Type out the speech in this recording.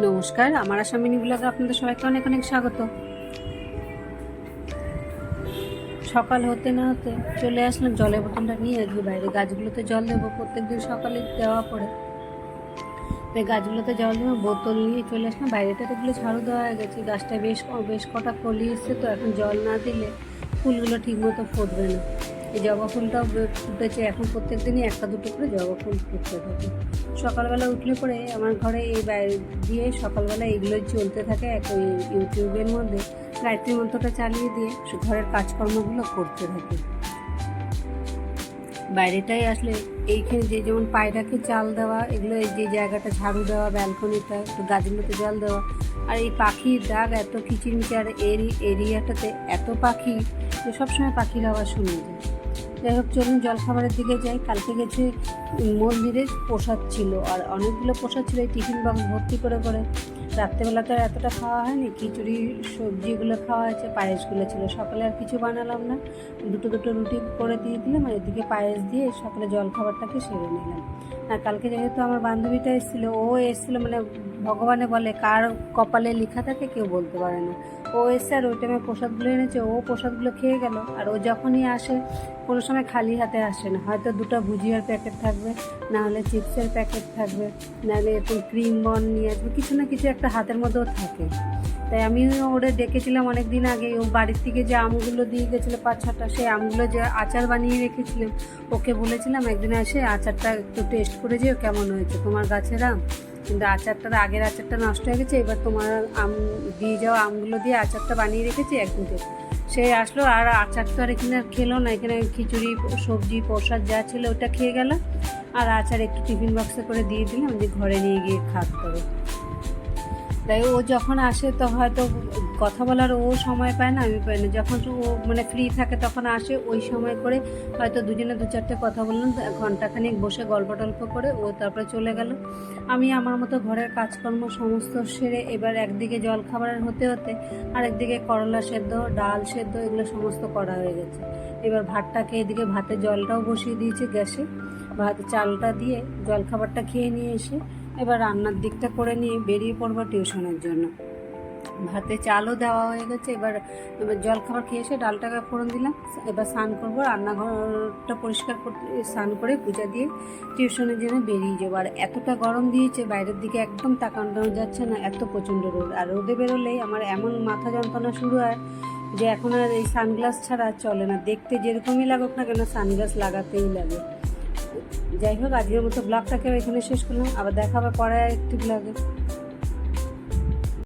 নমস্কার, আমার আসামিনী ব্লগে আপনাদের সবাইকে অনেক অনেক স্বাগত। সকাল হতে না হতে চলে আসলাম, জলের বোতলটা নিয়ে আজকে বাইরে। গাছগুলোতে জল দেবো, প্রত্যেকদিন সকালে দেওয়া পড়ে। তাই গাছগুলোতে জল দেবো, বোতল নিয়ে চলে আসলাম। বাইরেটা এগুলো ঝাড়ু দেওয়া হয়ে গেছে। গাছটা বেশ বেশ কটা কলি এসছে, তো এখন জল না দিলে ফুলগুলো ঠিকমতো ফুটবে না। এই জবা ফুলটাও ফুটেছে এখন প্রত্যেক দিনই একটা দুটো করে জবা ফুল ফুটতে থাকে। সকালবেলা উঠলে পরে আমার ঘরে এই বাইরে দিয়ে সকালবেলা এগুলোই চলতে থাকে এক ইউটিউবের মধ্যে, গায়ত্রী মন্ত্রটা চালিয়ে দিয়ে ঘরের কাজকর্মগুলো করতে থাকে। বাইরেটাই আসলে এইখানে যে যেমন পায়রাকে চাল দেওয়া, এগুলো এই যে জায়গাটা ঝাড়ু দেওয়া, ব্যালকনিটা, একটু গাছগুলোতে জল দেওয়া, আর এই পাখির ডাক এত কিচিরমিচার এরি এরিয়াটাতে এত পাখি সবসময় পাখির আওয়াজ শুনে যায়। যাই হোক, চলুন জলখাবারের দিকে যাই। কালকে গেছি মন্দিরের প্রসাদ ছিল, আর অনেকগুলো প্রসাদ ছিল, এই টিফিন বক্স ভর্তি করে করে। রাত্রেবেলা তো এতটা খাওয়া হয়নি, খিচুড়ি, সবজিগুলো খাওয়া হয়েছে, পায়েসগুলো ছিল। সকালে আর কিছু বানালাম না। দুটো দুটো রুটি করে দিয়ে দিলাম আর এদিকে পায়েস দিয়ে সকালে জলখাবারটাকে সেরে নিলাম। আর কালকে যেহেতু আমার বান্ধবীটা এসেছিল, ও এসেছিল মানে ভগবানে বলে, কার কপালে লেখা থাকে কেউ বলতে পারে না। ও এসে আর ওই টাইমে প্রসাদগুলো এনেছে, ও প্রসাদগুলো খেয়ে গেল। আর ও যখনই আসে, কোনো সময় খালি হাতে আসে না। হয়তো দুটো ভুজিয়ার প্যাকেট থাকবে না হলে চিপসের প্যাকেট থাকবে, নাহলে এরকম ক্রিম বন নিয়ে আসবে, কিছু না কিছু একটা হাতের মধ্যেও থাকে। তাই আমি ওরে ডেকেছিলাম অনেক দিন আগে। ও বাড়ির থেকে যে আমগুলো দিয়ে গেছিল পাঁচ ছটা, সেই আমগুলো যে আচার বানিয়ে রেখেছিলাম ওকে বলেছিলাম একদিন এসে আচারটা একটু টেস্ট করে যেও কেমন হয়েছে। তোমার গাছের আম? কিন্তু আচারটার আগের আচারটা নষ্ট হয়ে গেছে, এবার তোমার আম দিয়ে যাওয়া আমগুলো দিয়ে আচারটা বানিয়ে রেখেছি একদিন। সে আসলো আর আচার তো আর এখানে খেলো না। এখানে খিচুড়ি, সবজি, প্রসাদ যা ছিল ওটা খেয়ে গেল। আর আচার একটু টিফিন বক্সে করে দিয়ে দিলাম যে ঘরে নিয়ে গিয়ে খাত করে। তাই ও যখন আসে তো হয়তো কথা বলার ও সময় পায় না, আমি পাই না। যখন ও মানে ফ্রি থাকে তখন আসে ওই সময় করে, হয়তো দুজনে দু চারটে কথা বললাম ঘন্টাখানিক বসে গল্প টল্প করে ও তারপরে চলে গেল। আমি আমার মতো ঘরের কাজকর্ম সমস্ত সেরে এবার একদিকে জল খাবারের হতে হতে আর একদিকে করলা সেদ্ধ, ডাল সেদ্ধ, এগুলো সমস্ত করা হয়ে গেছে। এবার ভাতটাকে এদিকে ভাতে জলটাও বসিয়ে দিয়েছে গ্যাসে। ভাত চালটা দিয়ে জলখাবারটা খেয়ে নিয়ে এসে এবার রান্নার দিকটা করে নিয়ে বেরিয়ে পড়ব টিউশনের জন্য। ভাতে চালও দেওয়া হয়ে গেছে, এবার এবার জলখাবার খেয়ে এসে ডালটাকে ফোড়ন দিলাম। এবার স্নান করব, রান্নাঘরটা পরিষ্কার করতে, স্নান করে পূজা দিয়ে টিউশনের জন্য বেরিয়ে যাব। আর এতটা গরম দিয়েছে, বাইরের দিকে একদম তাকানো যাচ্ছে না, এত প্রচণ্ড রোদ। আর রোদে বেরোলেই আমার এমন মাথা যন্ত্রণা শুরু হয় যে এখন আর এই সানগ্লাস ছাড়া চলে না। দেখতে যেরকমই লাগুক না কেন, সানগ্লাস লাগাতেই লাগে। যাই হোক আজকের মতো ব্লগটাকে এখানে শেষ করলাম। আবার দেখা পরে একটি ব্লগে